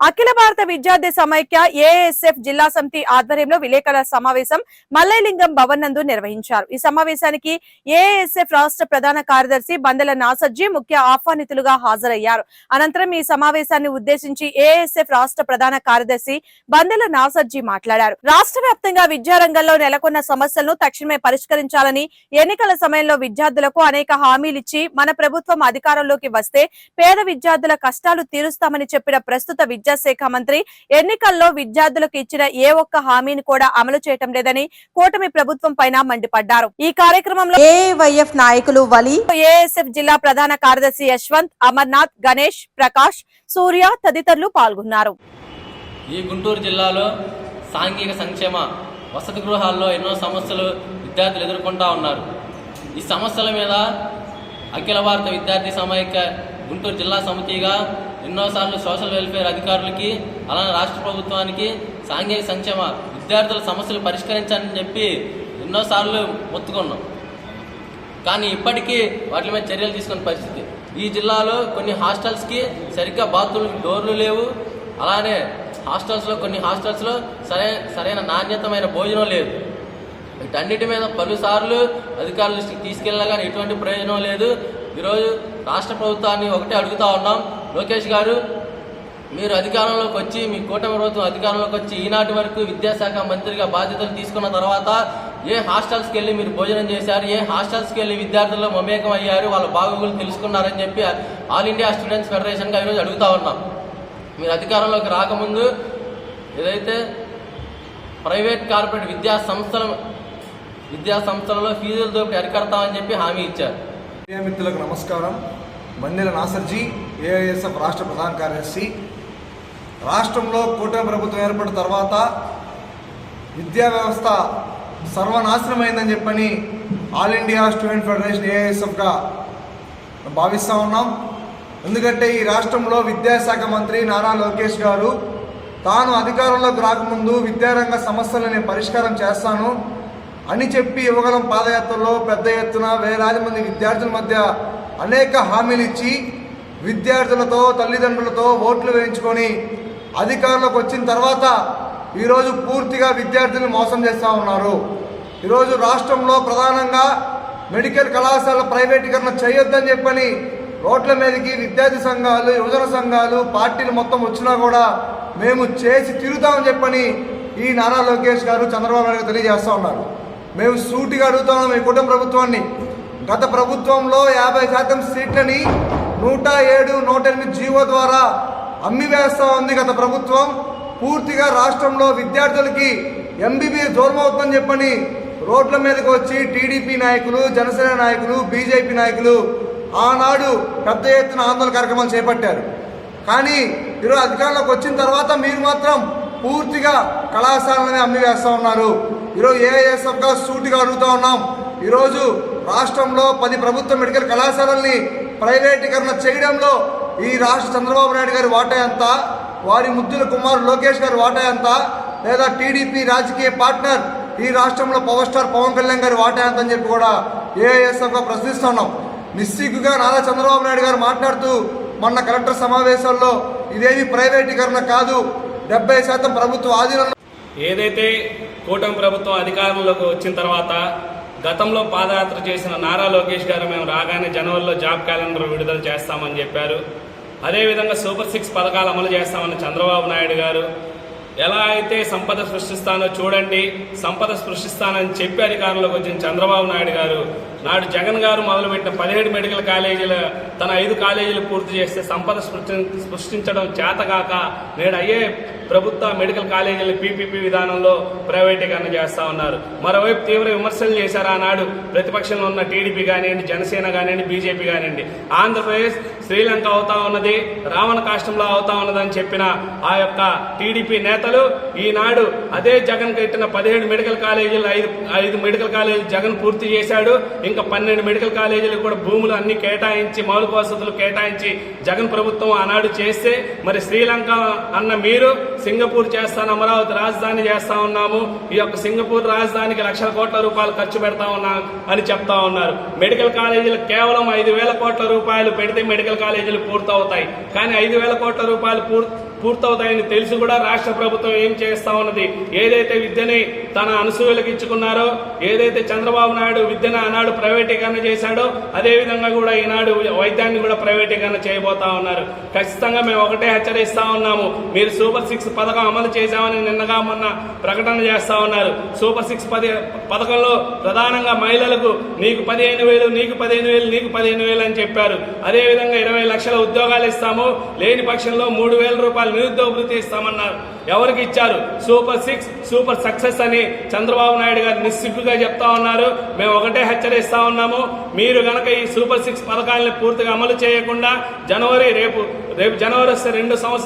అఖిల భారత విద్యార్థి సమైక్య ఏఎస్ఎఫ్ జిల్లా సమితి ఆధ్వర్యంలో విలేకరుల సమావేశం మల్లైలింగం భవన్ నందు నిర్వహించారు. ఈ సమావేశానికి ఏఎస్ఎఫ్ రాష్ట్ర ప్రధాన కార్యదర్శి బందెల నాసర్జీ ముఖ్య ఆహ్వానితులుగా హాజరయ్యారు. అనంతరం ఈ సమావేశాన్ని ఉద్దేశించి ఏఎస్ఎఫ్ రాష్ట్ర ప్రధాన కార్యదర్శి బందెల నాసర్జీ మాట్లాడారు. రాష్ట్ర వ్యాప్తంగా విద్యారంగంలో నెలకొన్న సమస్యలను తక్షణమే పరిష్కరించాలని ఎన్నికల సమయంలో విద్యార్థులకు అనేక హామీలిచ్చి మన ప్రభుత్వం అధికారంలోకి వస్తే పేద విద్యార్థుల కష్టాలు తీరుస్తామని చెప్పిన ప్రస్తుత విద్య విద్యాశాఖ మంత్రి ఎన్నికల్లో విద్యార్థులకు ఇచ్చిన ఏ ఒక్క హామీని కూడా అమలు చేయటం లేదని కూటమి ప్రభుత్వం పైన మండిపడ్డారు. ఈ కార్యక్రమంలో ఏవైఎఫ్ నాయకులు వలి ఏఎస్ఎఫ్ జిల్లా ప్రధాన కార్యదర్శి యశ్వంత్ అమర్నాథ్ గణేష్ ప్రకాష్ సూర్య తదితరులు పాల్గొన్నారు. ఈ గుంటూరు జిల్లాలో సాంఘిక సంక్షేమ వసతి గృహాల్లో ఎన్నో సమస్యలు విద్యార్థులు ఎదుర్కొంటా ఉన్నారు. ఈ సమస్యల మీద అఖిల భారత విద్యార్థి సమైక్య గుంటూరు జిల్లా సమితిగా ఎన్నోసార్లు సోషల్ వెల్ఫేర్ అధికారులకి అలానే రాష్ట్ర ప్రభుత్వానికి సాంఘిక సంక్షేమ విద్యార్థుల సమస్యలు పరిష్కరించాలని చెప్పి ఎన్నోసార్లు మొత్తుకున్నాం. కానీ ఇప్పటికీ వాటి మీద చర్యలు తీసుకున్న పరిస్థితి. ఈ జిల్లాలో కొన్ని హాస్టల్స్కి సరిగ్గా బాత్రూమ్ డోర్లు లేవు. అలానే హాస్టల్స్లో కొన్ని హాస్టల్స్లో సరైన సరైన నాణ్యతమైన భోజనం లేదు. వీటన్నిటి మీద పలుసార్లు అధికారులు తీసుకెళ్ళగానే ఎటువంటి ప్రయోజనం లేదు. ఈరోజు రాష్ట్ర ప్రభుత్వాన్ని ఒకటే అడుగుతా ఉన్నాం. లోకేష్ గారు మీరు అధికారంలోకి వచ్చి మీ కూటమి ప్రభుత్వం అధికారంలోకి వచ్చి ఈనాటి వరకు విద్యాశాఖ మంత్రిగా బాధ్యతలు తీసుకున్న తర్వాత ఏ హాస్టల్స్కి వెళ్ళి మీరు భోజనం చేశారు ఏ హాస్టల్స్కి వెళ్ళి విద్యార్థుల్లో మమేకం అయ్యారు వాళ్ళ బాగోగులు తెలుసుకున్నారని చెప్పి ఆల్ ఇండియా స్టూడెంట్స్ ఫెడరేషన్గా ఈరోజు అడుగుతా ఉన్నాం. మీరు అధికారంలోకి రాకముందు ఏదైతే ప్రైవేట్ కార్పొరేట్ విద్యా సంస్థల విద్యా సంస్థలలో ఫీజుల దోపిడీ అరికడతామని చెప్పి హామీ ఇచ్చారు. మిత్రులకు నమస్కారం. బందెల నాసర్జీ ఏఐఎస్ఎఫ్ రాష్ట్ర ప్రధాన కార్యదర్శి. రాష్ట్రంలో కూటమి ప్రభుత్వం ఏర్పడిన తర్వాత విద్యా వ్యవస్థ సర్వనాశనమైందని చెప్పని ఆల్ ఇండియా స్టూడెంట్ ఫెడరేషన్ ఏఐఎస్ఎఫ్గా భావిస్తూ ఉన్నాం. ఎందుకంటే ఈ రాష్ట్రంలో విద్యాశాఖ మంత్రి నారా లోకేష్ గారు తాను అధికారంలోకి రాకముందు విద్యారంగ సమస్యలను నేను పరిష్కారం చేస్తాను అని చెప్పి యువగలం పాదయాత్రలో పెద్ద ఎత్తున వేలాది మంది విద్యార్థుల మధ్య అనేక హామీలు ఇచ్చి విద్యార్థులతో తల్లిదండ్రులతో ఓట్లు వేయించుకొని అధికారంలోకి వచ్చిన తర్వాత ఈరోజు పూర్తిగా విద్యార్థులను మోసం చేస్తూ ఉన్నారు. ఈరోజు రాష్ట్రంలో ప్రధానంగా మెడికల్ కళాశాల ప్రైవేటీకరణ చేయొద్దని చెప్పని రోడ్ల మీదకి విద్యార్థి సంఘాలు యువజన సంఘాలు పార్టీలు మొత్తం వచ్చినా కూడా మేము చేసి తిరుగుతామని చెప్పని ఈ నారా లోకేష్ గారు చంద్రబాబు నాయుడు తెలియజేస్తూ ఉన్నారు. మేము సూటిగా అడుగుతున్నాం ఈ కుటుంబ ప్రభుత్వాన్ని. గత ప్రభుత్వంలో యాభై శాతం సీట్లని నూట ఏడు నూట ఎనిమిది జీవో ద్వారా అమ్మివేస్తా ఉంది గత ప్రభుత్వం. పూర్తిగా రాష్ట్రంలో విద్యార్థులకి ఎంబీబీఎస్ దూరమవుతుందని చెప్పని రోడ్ల మీదకి వచ్చి టీడీపీ నాయకులు జనసేన నాయకులు బీజేపీ నాయకులు ఆనాడు పెద్ద ఎత్తున ఆందోళన కార్యక్రమాలు చేపట్టారు. కానీ ఈరోజు అధికారంలోకి వచ్చిన తర్వాత మీరు మాత్రం పూర్తిగా కళాశాలనే అమ్మి వేస్తూ ఉన్నారు. ఈరోజు ఏఎస్ఎఫ్గా సూటిగా అడుగుతూ ఉన్నాం. ఈరోజు రాష్ట్రంలో పది ప్రభుత్వ మెడికల్ కళాశాలల్ని ప్రైవేటీకరణ చేయడంలో ఈ రాష్ట్ర చంద్రబాబు నాయుడు గారి వాటా ఎంత? వారి ముద్దుల కుమారు లోకేష్ గారి వాటా ఎంత? లేదా టీడీపీ రాజకీయ పార్ట్నర్ ఈ రాష్ట్రంలో పవర్ స్టార్ పవన్ కళ్యాణ్ గారి వాటా ఎంత అని చెప్పి కూడా ఏఎస్ఎఫ్గా ప్రశ్నిస్తున్నాం నిస్సిగ్గుగా నారా చంద్రబాబు నాయుడు గారు మాట్లాడుతూ మొన్న కలెక్టర్ సమావేశాల్లో ఇదేమి ప్రైవేటీకరణ కాదు డెబ్బై శాతం ప్రభుత్వ ఆధీనంలో ఏదైతే కూటమి ప్రభుత్వం అధికారంలోకి వచ్చిన తర్వాత గతంలో పాదయాత్ర చేసిన నారా లోకేష్ గారు మేము రాగానే జనవరిలో జాబ్ క్యాలెండర్ విడుదల చేస్తామని చెప్పారు. అదేవిధంగా సూపర్ సిక్స్ పథకాలు అమలు చేస్తామని చంద్రబాబు నాయుడు గారు. ఎలా అయితే సంపద సృష్టిస్తానో చూడండి సంపద సృష్టిస్తానని చెప్పి అధికారంలోకి వచ్చిన చంద్రబాబు నాయుడు గారు నాడు జగన్ గారు మొదలుపెట్టిన పదిహేడు మెడికల్ కాలేజీల తన ఐదు కాలేజీలు పూర్తి చేస్తే సంపద సృష్టి సృష్టించడం చేతగాక నేడు అయ్యే ప్రభుత్వ మెడికల్ కాలేజీలు పీపీపీ విధానంలో ప్రైవేటీకరణ చేస్తా ఉన్నారు. మరోవైపు తీవ్ర విమర్శలు చేశారు ఆనాడు ప్రతిపక్షంలో ఉన్న టీడీపీ కానివ్వండి జనసేన కానివ్వండి బీజేపీ కానివ్వండి. ఆంధ్రప్రదేశ్ శ్రీలంక అవుతా ఉన్నది రావణ కాష్టంలో అవుతా ఉన్నదని చెప్పిన ఆ యొక్క టీడీపీ నేతలు ఈనాడు అదే జగన్ కట్టిన పదిహేడు మెడికల్ కాలేజీలు ఐదు ఐదు మెడికల్ కాలేజీలు జగన్ పూర్తి చేశాడు. ఇంకా పన్నెండు మెడికల్ కాలేజీలు కూడా భూములు అన్ని కేటాయించి మౌలిక వసతులు కేటాయించి జగన్ ప్రభుత్వం ఆనాడు చేస్తే మరి శ్రీలంక అన్న మీరు సింగపూర్ చేస్తాను అమరావతి రాజధాని చేస్తా ఉన్నాము. ఈ యొక్క సింగపూర్ రాజధానికి లక్షల కోట్ల రూపాయలు ఖర్చు పెడతా ఉన్నాం అని చెప్తా ఉన్నారు. మెడికల్ కాలేజీలు కేవలం ఐదు వేల కోట్ల రూపాయలు పెడితే మెడికల్ కాలేజీలు పూర్తవుతాయి. కానీ ఐదు వేల కోట్ల రూపాయలు పూర్తి పూర్తవుతాయని తెలిసి కూడా రాష్ట్ర ప్రభుత్వం ఏం చేస్తా ఉన్నది? ఏదైతే విద్యని తన అనసూయలకు ఇచ్చుకున్నారో ఏదైతే చంద్రబాబు నాయుడు విద్యను ఆనాడు ప్రైవేటీకరణ చేశాడో అదే విధంగా కూడా ఈనాడు వైద్యాన్ని కూడా ప్రైవేటీకరణ చేయబోతా ఉన్నారు. ఖచ్చితంగా మేము ఒకటే హెచ్చరిస్తా ఉన్నాము. మీరు సూపర్ సిక్స్ పథకం అమలు చేశామని నిన్నగా మొన్న ప్రకటన చేస్తా ఉన్నారు. సూపర్ సిక్స్ పది పథకంలో ప్రధానంగా మహిళలకు నీకు పదిహేను వేలు నీకు పదిహేను వేలు నీకు పదిహేను వేలు అని చెప్పారు. అదేవిధంగా ఇరవై లక్షల ఉద్యోగాలు ఇస్తాము. లేని పక్షంలో మూడు వేల రూపాయలు నిరుద్యోగ వృత్తి ఇస్తామన్నారు ఎవరికి ఇచ్చారు? సూపర్ సిక్స్ సూపర్ సక్సెస్ అని చంద్రబాబు నాయుడు గారు నిస్సిగ్గుగా చెప్తా ఉన్నారు. మేము ఒకటే హెచ్చరిస్తా ఉన్నాము. మీరు గనక ఈ సూపర్ సిక్స్ పథకాలను పూర్తిగా అమలు చేయకుండా జనవరి రేపు రేపు జనవరి వస్తే రెండు సంవత్సరాలు